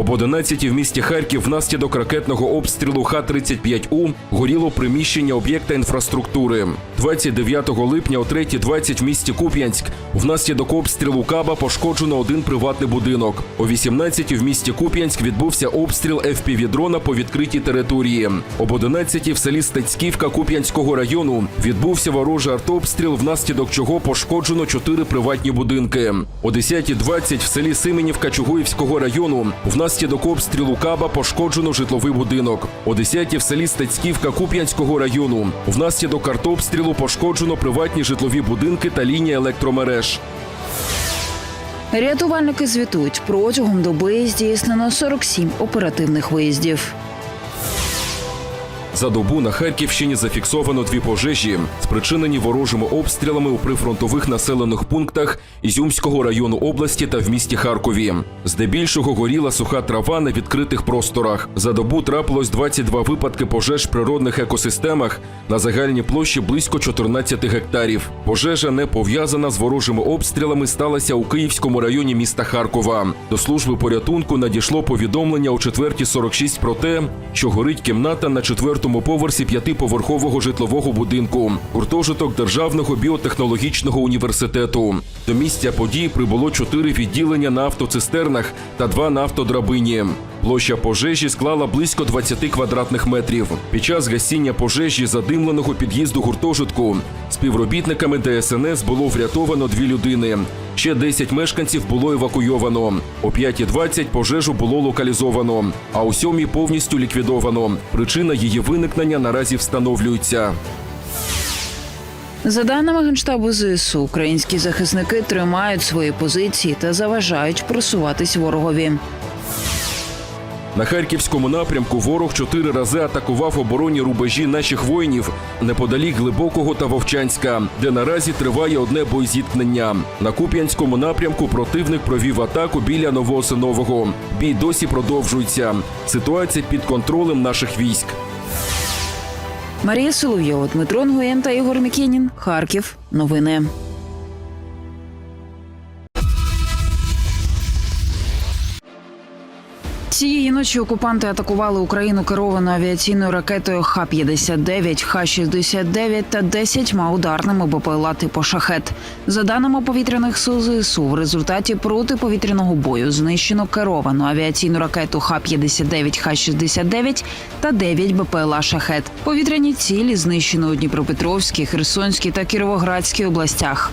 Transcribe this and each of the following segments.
Об 11 в місті Харків внаслідок ракетного обстрілу Х-35У горіло приміщення об'єкта інфраструктури. 29 липня о 3.20 в місті Куп'янськ внаслідок обстрілу Каба пошкоджено один приватний будинок. О 18 в місті Куп'янськ відбувся обстріл FPV-дрона по відкритій території. Об 11 в селі Стецьківка Куп'янського району відбувся ворожий артобстріл, внаслідок чого пошкоджено чотири приватні будинки. О 10.20 в селі Сименівка Чугуївського району внаслідок обстрілу Каба пошкоджено житловий будинок. О 10 в селі Стецьківка Куп'янського району внаслідок артобстрілу пошкоджено приватні житлові будинки та лінії електромереж. Рятувальники звітують протягом доби здійснено 47 оперативних виїздів. За добу на Харківщині зафіксовано дві пожежі, спричинені ворожими обстрілами у прифронтових населених пунктах Ізюмського району області та в місті Харкові. Здебільшого горіла суха трава на відкритих просторах. За добу трапилось 22 випадки пожеж в природних екосистемах на загальній площі близько 14 гектарів. Пожежа не пов'язана з ворожими обстрілами сталася у Київському районі міста Харкова. До служби порятунку надійшло повідомлення о 4.46 про те, що горить кімната на четвертому поверсі п'ятиповерхового житлового будинку, гуртожиток Державного біотехнологічного університету. До місця події прибуло чотири відділення на автоцистернах та два на автодрабині. Площа пожежі склала близько 20 квадратних метрів. Під час гасіння пожежі задимленого під'їзду гуртожитку співробітниками ДСНС було врятовано дві людини. Ще 10 мешканців було евакуйовано. О 5.20 пожежу було локалізовано, а о 7 повністю ліквідовано. Причина її виникнення наразі встановлюється. За даними генштабу ЗСУ, українські захисники тримають свої позиції та заважають просуватись ворогові. На харківському напрямку ворог чотири рази атакував оборонні рубежі наших воїнів неподалік Глибокого та Вовчанська, де наразі триває одне боєзіткнення. На Куп'янському напрямку противник провів атаку біля Новоосинового. Бій досі продовжується. Ситуація під контролем наших військ. Марія Соловйова, Дмитро Нгоєн та Ігор Мікінін. Харків. Новини. Цієї ночі окупанти атакували Україну керованою авіаційною ракетою Х-59, Х-69 та 10 ударними БПЛА типу «Шахет». За даними повітряних сил ЗСУ, в результаті протиповітряного бою знищено керовану авіаційну ракету Х-59, Х-69 та 9 БПЛА «Шахет». Повітряні цілі знищено у Дніпропетровській, Херсонській та Кіровоградській областях.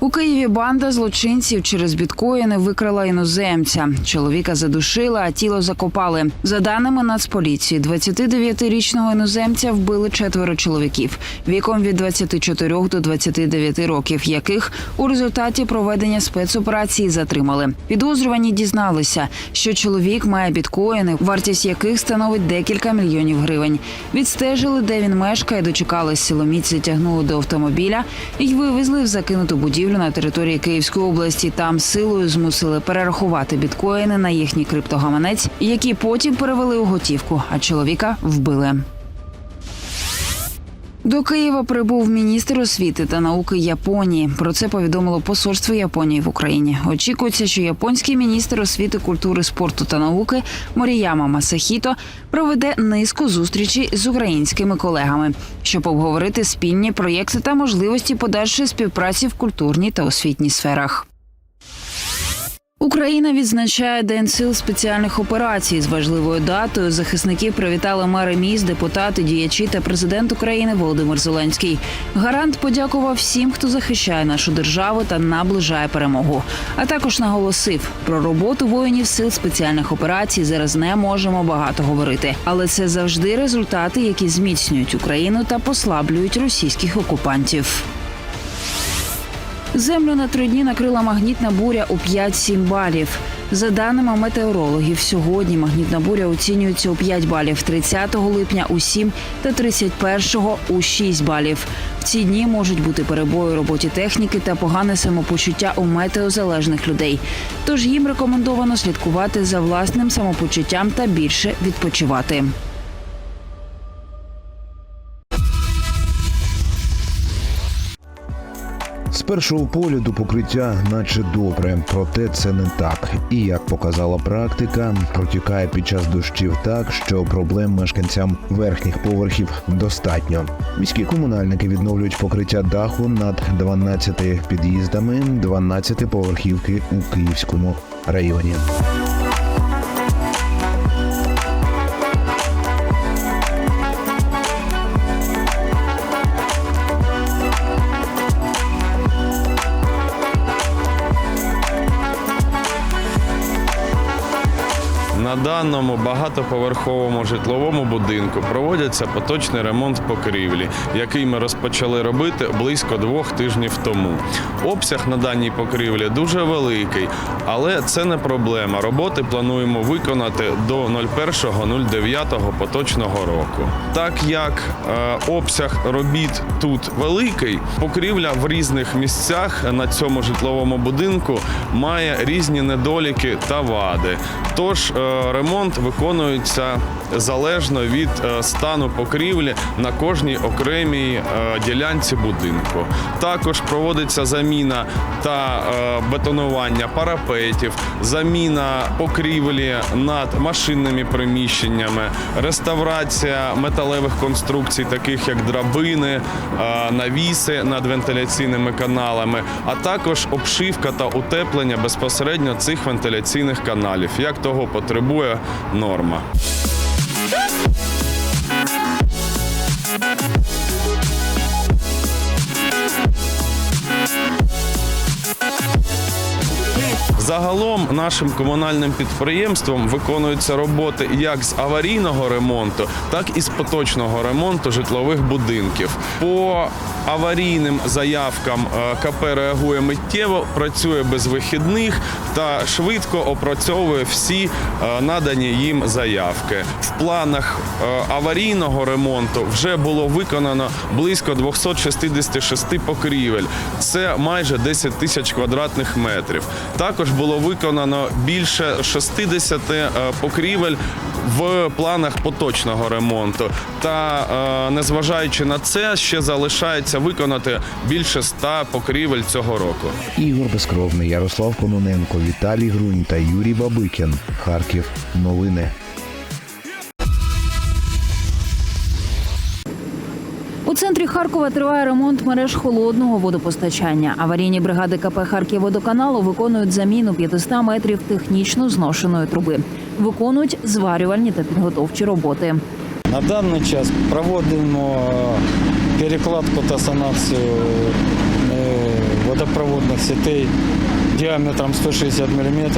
У Києві банда злочинців через біткоїни викрала іноземця. Чоловіка задушила, а тіло закопали. За даними Нацполіції, 29-річного іноземця вбили четверо чоловіків віком від 24 до 29 років, яких у результаті проведення спецоперації затримали. Підозрювані дізналися, що чоловік має біткоїни, вартість яких становить декілька мільйонів гривень. Відстежили, де він мешкає, дочекались силоміць, затягнули до автомобіля і вивезли в закинуту будівлю на території Київської області. Там силою змусили перерахувати біткоїни на їхній криптогаманець, які потім перевели у готівку, а чоловіка вбили. До Києва прибув міністр освіти та науки Японії. Про це повідомило посольство Японії в Україні. Очікується, що японський міністр освіти, культури, спорту та науки Моріяма Масахіто проведе низку зустрічей з українськими колегами, щоб обговорити спільні проєкти та можливості подальшої співпраці в культурній та освітній сферах. Україна відзначає День сил спеціальних операцій з важливою датою. Захисників привітали мери міст, депутати, діячі та президент України Володимир Зеленський. Гарант подякував всім, хто захищає нашу державу та наближає перемогу. А також наголосив про роботу воїнів сил спеціальних операцій. Зараз не можемо багато говорити, але це завжди результати, які зміцнюють Україну та послаблюють російських окупантів. Землю на три дні накрила магнітна буря у 5-7 балів. За даними метеорологів, сьогодні магнітна буря оцінюється у 5 балів, 30 липня у 7 та 31 у 6 балів. В ці дні можуть бути перебої у роботі техніки та погане самопочуття у метеозалежних людей. Тож їм рекомендовано слідкувати за власним самопочуттям та більше відпочивати. Першого погляду покриття наче добре, проте це не так. І як показала практика, протікає під час дощів так, що проблем мешканцям верхніх поверхів достатньо. Міські комунальники відновлюють покриття даху над 12 під'їздами 12 поверхівки у Київському районі. На даному багатоповерховому житловому будинку проводиться поточний ремонт покрівлі, який ми розпочали робити близько двох тижнів тому. Обсяг на даній покрівлі дуже великий, але це не проблема. Роботи плануємо виконати до 01.09 поточного року. Так як е, обсяг робіт тут великий, покрівля в різних місцях на цьому житловому будинку має різні недоліки та вади. Тож е, ремонт виконується залежно від е, стану покрівлі на кожній окремій е, ділянці будинку. Також проводиться заміна та е, бетонування парапетів, заміна покрівлі над машинними приміщеннями, реставрація металевих конструкцій, таких як драбини, навіси над вентиляційними каналами, а також обшивка та утеплення безпосередньо цих вентиляційних каналів, як того потребує норма. Загалом нашим комунальним підприємством виконуються роботи як з аварійного ремонту, так і з поточного ремонту житлових будинків. По аварійним заявкам е, КП реагує миттєво, працює без вихідних та швидко опрацьовує всі е, надані їм заявки. В планах е, аварійного ремонту вже було виконано близько 266 покрівель. Це майже 10 тисяч квадратних метрів. Також було виконано більше 60 е, покрівель в планах поточного ремонту. Та е, незважаючи на це, ще залишається виконати більше 100 покрівель цього року. Ігор Безкровний, Ярослав Кононенко, Віталій Грунь та Юрій Бабикін. Харків. Новини. Центрі Харкова триває ремонт мереж холодного водопостачання. Аварійні бригади КП «Харківводоканалу» виконують заміну 500 метрів технічно зношеної труби. Виконують зварювальні та підготовчі роботи. На даний час проводимо е, перекладку та санацію е, водопроводних сітей діаметром 160 мм,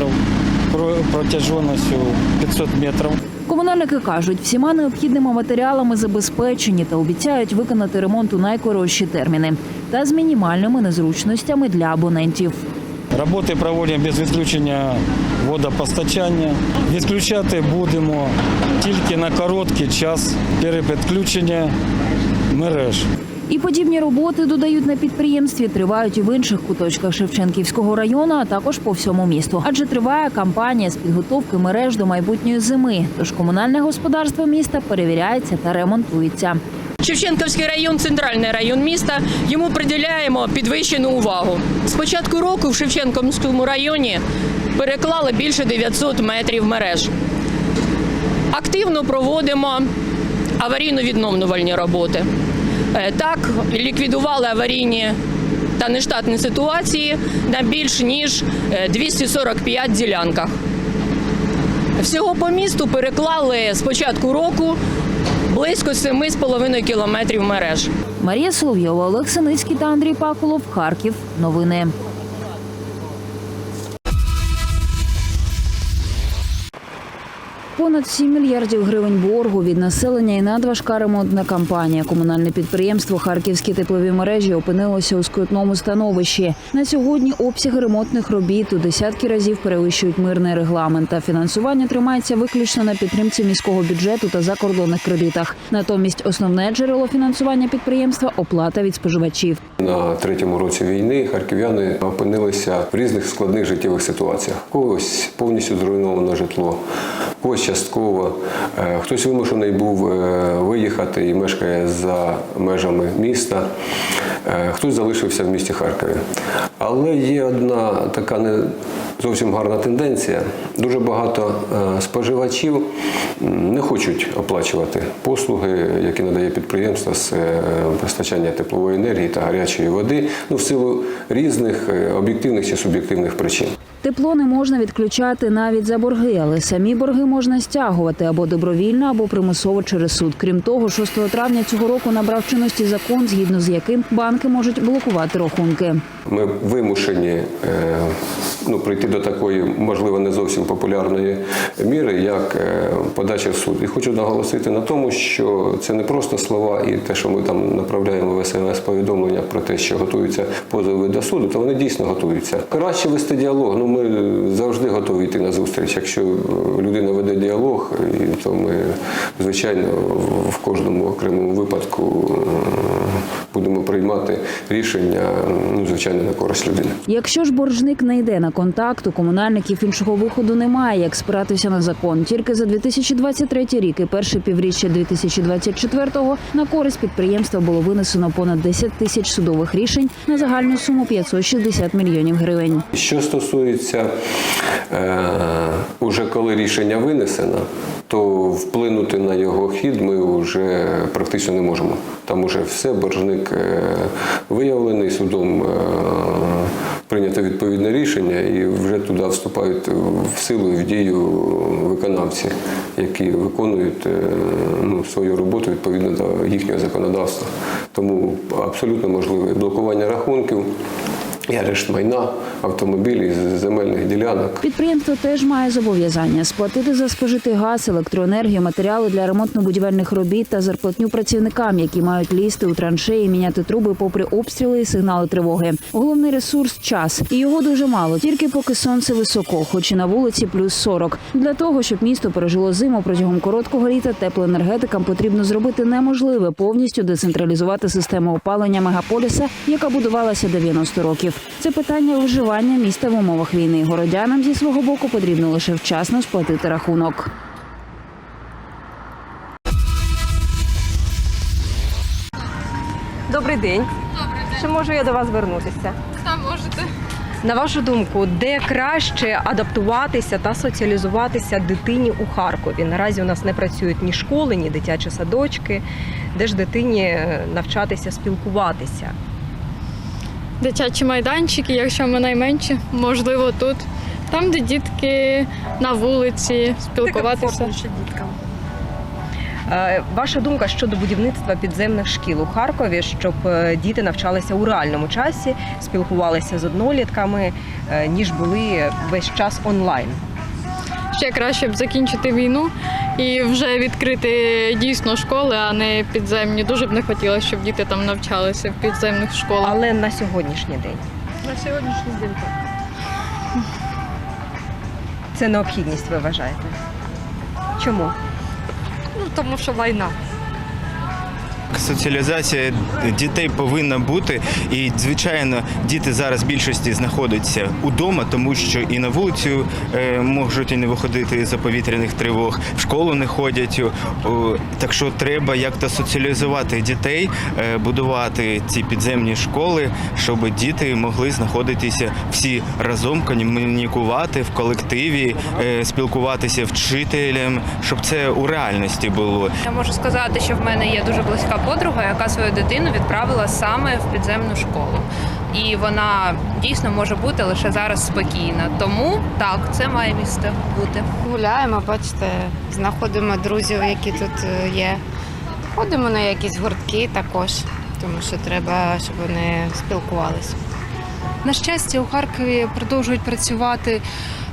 протяжністю 500 метрів. Комунальники кажуть, всіма необхідними матеріалами забезпечені та обіцяють виконати ремонт у найкоротші терміни та з мінімальними незручностями для абонентів. Роботи проводимо без відключення водопостачання. Відключати будемо тільки на короткий час перепідключення мереж. І подібні роботи додають на підприємстві тривають і в інших куточках Шевченківського району, а також по всьому місту. Адже триває кампанія з підготовки мереж до майбутньої зими. Тож комунальне господарство міста перевіряється та ремонтується. Шевченківський район центральний район міста. Йому приділяємо підвищену увагу. З початку року в Шевченківському районі переклали більше 900 метрів мереж. Активно проводимо аварійно-відновлювальні роботи. Е, Так, ліквідували аварійні та нештатні ситуації на більш ніж е, 245 ділянках. Всього по місту переклали з початку року близько 7,5 кілометрів мереж. Марія Соловйова, Олег Синицький та Андрій Пакулов. Харків. Новини. Понад 7 мільярдів гривень боргу від населення і надважка ремонтна кампанія. Комунальне підприємство Харківські теплові мережі опинилося у скрутному становищі. На сьогодні обсяги ремонтних робіт у десятки разів перевищують мирний регламент. А фінансування тримається виключно на підтримці міського бюджету та закордонних кредитах. Натомість основне джерело фінансування підприємства оплата від споживачів. На третьому році війни харків'яни опинилися в різних складних життєвих ситуаціях. Когось повністю зруйновано житло, когось частково. Е, Хтось вимушений був е, виїхати і мешкає за межами міста. Е, Хтось залишився в місті Харкові. Але є одна така не зовсім гарна тенденція. Дуже багато споживачів не хочуть оплачувати послуги, які надає підприємство з постачання теплової енергії та гарячої води, ну в силу різних об'єктивних чи суб'єктивних причин. Тепло не можна відключати навіть за борги, але самі борги можна стягувати або добровільно, або примусово через суд. Крім того, 6 травня цього року набрав чинності закон, згідно з яким банки можуть блокувати рахунки. Ми вимушені е, ну, прийти до такої, можливо, не зовсім популярної міри, як е, подача в суд. І хочу наголосити на тому, що це не просто слова і те, що ми там направляємо в смс-повідомлення про те, що готуються позови до суду, то вони дійсно готуються. Краще вести діалог. Ну ми завжди готові йти на зустріч. Якщо людина веде діалог, то ми звичайно в кожному окремому випадку е, будемо приймати рішення, ну звичайно, на користь людини. Якщо ж боржник не йде на контакт, у комунальників іншого виходу немає, як спиратися на закон. Тільки за 2023 рік і перше півріччя 2024-го на користь підприємства було винесено понад 10 тисяч судових рішень на загальну суму 560 мільйонів гривень. Що стосується е, уже коли рішення винесено, то вплинути на його хід ми вже практично не можемо. Там уже все, боржник е, виявлений судом. Е, Прийнято відповідне рішення, і вже туди вступають в силу і в дію виконавці, які виконують е, ну, свою роботу відповідно до їхнього законодавства. Тому абсолютно можливе блокування рахунків, і арешт майна, автомобілів, земельних ділянок. Підприємство теж має зобов'язання сплатити за спожитий газ, електроенергію, матеріали для ремонтно-будівельних робіт та зарплатню працівникам, які мають лізти у траншеї, міняти труби попри обстріли і сигнали тривоги. Головний ресурс час, і його дуже мало, тільки поки сонце високо, хоч і на вулиці плюс 40. Для того щоб місто пережило зиму протягом короткого літа, теплоенергетикам потрібно зробити неможливе повністю децентралізувати систему опалення мегаполіса, яка будувалася 90 років. Це питання виживання міста в умовах війни. Городянам зі свого боку потрібно лише вчасно сплатити рахунок. Добрий день. Чи можу я до вас звернутися? Та можете. На вашу думку, де краще адаптуватися та соціалізуватися дитині у Харкові? Наразі у нас не працюють ні школи, ні дитячі садочки. Де ж дитині навчатися спілкуватися? Дитячі майданчики, якщо ми найменші, можливо, тут. Там, де дітки на вулиці, спілкуватися. діткам. Е, Ваша думка щодо будівництва підземних шкіл у Харкові, щоб е, діти навчалися у реальному часі, спілкувалися з однолітками, е, ніж були весь час онлайн? Ще краще б закінчити війну і вже відкрити дійсно школи, а не підземні. Дуже б не хотілося, щоб діти там навчалися в підземних школах. Але на сьогоднішній день на сьогоднішній день так. це необхідність, ви вважаєте? Чому? Ну тому що війна. Соціалізація дітей повинна бути, і звичайно, діти зараз в більшості знаходяться удома, тому що і на вулицю е, можуть і не виходити за повітряних тривог, в школу не ходять. Так що треба як-то соціалізувати дітей, е, будувати ці підземні школи, щоб діти могли знаходитися всі разом, комунікувати в колективі, е, спілкуватися вчителем, щоб це у реальності було. Я можу сказати, що в мене є дуже близька подруга, яка свою дитину відправила саме в підземну школу. І вона дійсно може бути лише зараз спокійна. Тому так, це має місце бути. Гуляємо, бачите, знаходимо друзів, які тут е, є. Ходимо на якісь гуртки також, тому що треба, щоб вони спілкувалися. На щастя, у Харкові продовжують працювати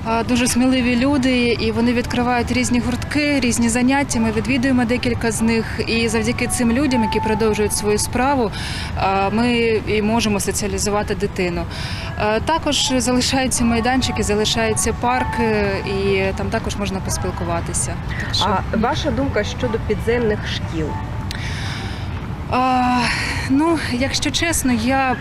е, дуже сміливі люди, і вони відкривають різні гуртки, різні заняття. Ми відвідуємо декілька з них. І завдяки цим людям, які продовжують свою справу, е, ми і можемо соціалізувати дитину. Е, Також залишаються майданчики, залишаються парки, і там також можна поспілкуватися. Так що- А ваша думка щодо підземних шкіл? А, ну, якщо чесно, я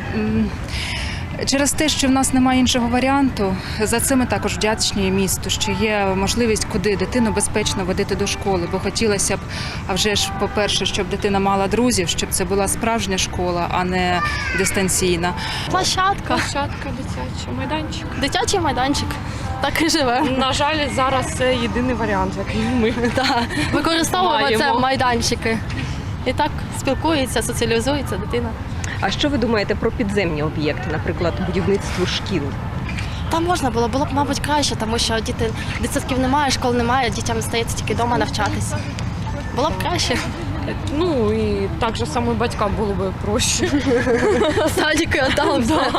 через те, що в нас немає іншого варіанту, за це ми також вдячні місту, що є можливість, куди дитину безпечно водити до школи. Бо хотілося б, а вже ж, по-перше, щоб дитина мала друзів, щоб це була справжня школа, а не дистанційна. Площадка. Площадка, дитячий майданчик. Дитячий майданчик. Так і живе. На жаль, зараз це єдиний варіант, який ми Так. Використовуємо це майданчики. І так спілкується, соціалізується дитина. А що ви думаєте про підземні об'єкти, наприклад, будівництво шкіл? Там можна було, було б, мабуть, краще, тому що діти дитсадків немає, школ немає, дітям стається тільки вдома навчатися. Було б краще. ну і так же само батькам було би проще. Садики, а там все.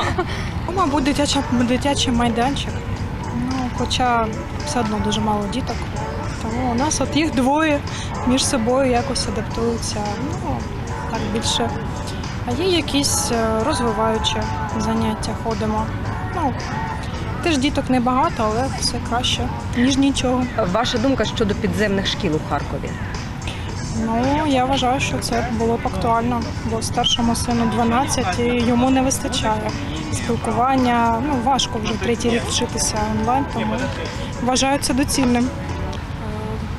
Ну, Мабуть, дитяча, дитячий майданчик. Ну, хоча все одно дуже мало діток. Тому у нас от їх двоє між собою якось адаптуються. Ну, так більше. А є якісь е, розвиваючі заняття, ходимо. Ну, теж діток небагато, але все краще, ніж нічого. Ваша думка щодо підземних шкіл у Харкові? Ну, я вважаю, що це було б актуально, бо старшому сину 12 і йому не вистачає спілкування. Ну, важко вже третій рік вчитися онлайн, тому вважаю це доцільним.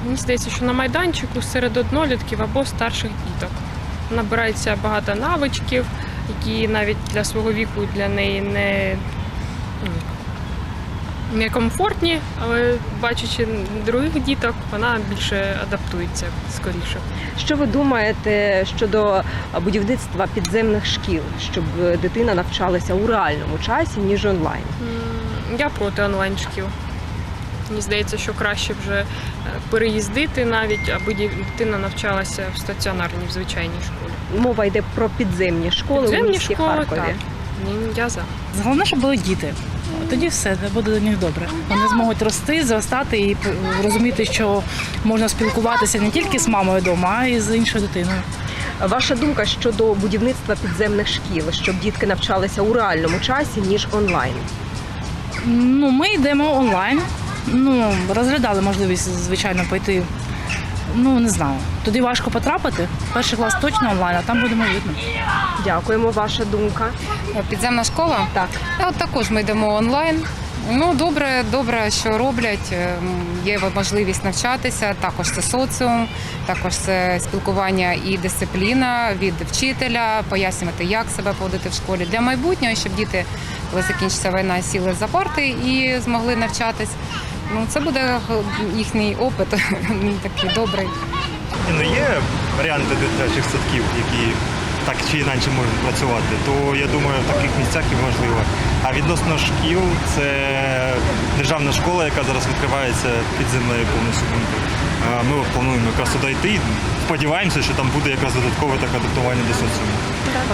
Мені здається, що на майданчику серед однолітків або старших діток набирається багато навичків, які навіть для свого віку для неї не, комфортні, але бачачи других діток, вона більше адаптується скоріше. Що ви думаєте щодо будівництва підземних шкіл, щоб дитина навчалася у реальному часі, ніж онлайн? Я проти онлайн шкіл. Мені здається, що краще вже е, переїздити навіть, аби дитина навчалася в стаціонарній, в звичайній школі. Мова йде про підземні школи у Підземні місті школи, Харкові. так. Ні, я за. Головне, щоб були діти. Тоді все буде для них добре. Вони зможуть рости, зростати і розуміти, що можна спілкуватися не тільки з мамою вдома, а й з іншою дитиною. Ваша думка щодо будівництва підземних шкіл, щоб дітки навчалися у реальному часі, ніж онлайн? Ну, ми йдемо онлайн. Ну, розглядали можливість, звичайно, пойти. Ну, не знаю. Туди важко потрапити. Перший клас точно онлайн, а там будемо видно. Дякуємо, ваша думка. Підземна школа? Так. От також ми йдемо онлайн. Ну, добре, добре, що роблять. Ем, Є можливість навчатися. Також це соціум, також це спілкування і дисципліна від вчителя, пояснювати, як себе поводити в школі для майбутнього, щоб діти, коли закінчиться війна, сіли за парти і змогли навчатись. Ну, це буде їхній опит такий добрий. Ну, є варіанти дитячих садків, які так чи інакше можуть працювати, то я думаю, в таких місцях і можливо. А відносно шкіл, це державна школа, яка зараз відкривається під землею повністю Ми плануємо якраз туди йти. Сподіваємося, що там буде якраз додаткове таке адаптування до соціуму.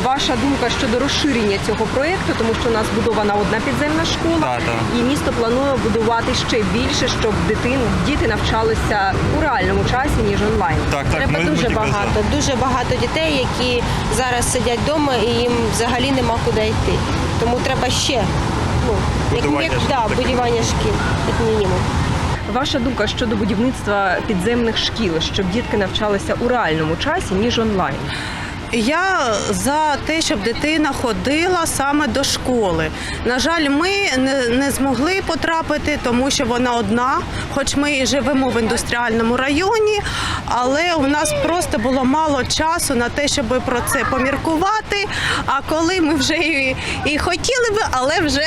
Ваша думка щодо розширення цього проєкту, тому що у нас будована одна підземна школа, і місто планує будувати ще більше, щоб дитин, діти навчалися у реальному часі, ніж онлайн. Так, так, Треба ми, ми дуже за. багато, дуже багато дітей, які зараз сидять вдома і їм взагалі нема куди йти. Тому треба ще ну, як, Будування як, шкіл, да, так. будівання шкіл, як мінімум. Ваша думка щодо будівництва підземних шкіл, щоб дітки навчалися у реальному часі, ніж онлайн? Я за те, щоб дитина ходила саме до школи. На жаль, ми не, змогли потрапити, тому що вона одна, хоч ми і живемо в індустріальному районі, але у нас просто було мало часу на те, щоб про це поміркувати. А коли ми вже і, і хотіли би, але вже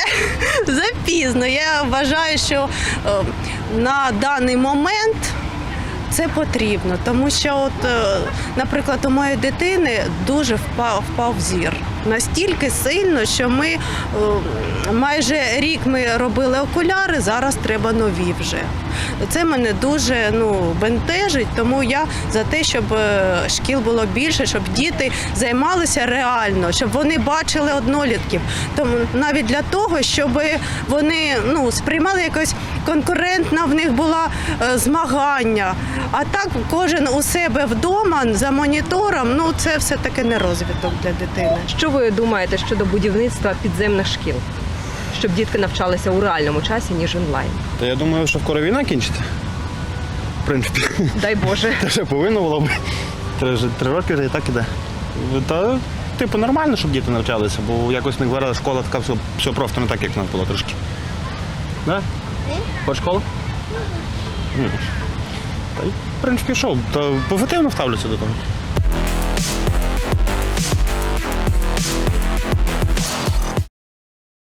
запізно. Я вважаю, що е, на даний момент. Це потрібно, тому що, от, е, наприклад, у моєї дитини дуже впав, впав зір. Настільки сильно, що ми е, майже рік ми робили окуляри, зараз треба нові вже. Це мене дуже ну, бентежить, тому я за те, щоб е, шкіл було більше, щоб діти займалися реально, щоб вони бачили однолітків. Тому навіть для того, щоб вони ну, сприймали якось конкурентна в них була е, змагання. А так кожен у себе вдома за монітором, ну це все таки не розвиток для дитини. Що ви думаєте щодо будівництва підземних шкіл? Щоб дітки навчалися у реальному часі, ніж онлайн. Та я думаю, що скоро війна кінчиться. В принципі, Дай Боже. це вже повинно було б. Три, три роки вже і так іде. Та, типу, нормально, щоб діти навчалися, бо якось не говорила, школа така все, все просто не так, як в нас було трошки. Да? Хочеш школу? Ні. Та й, в принципі, що, та позитивно ставлюся до того.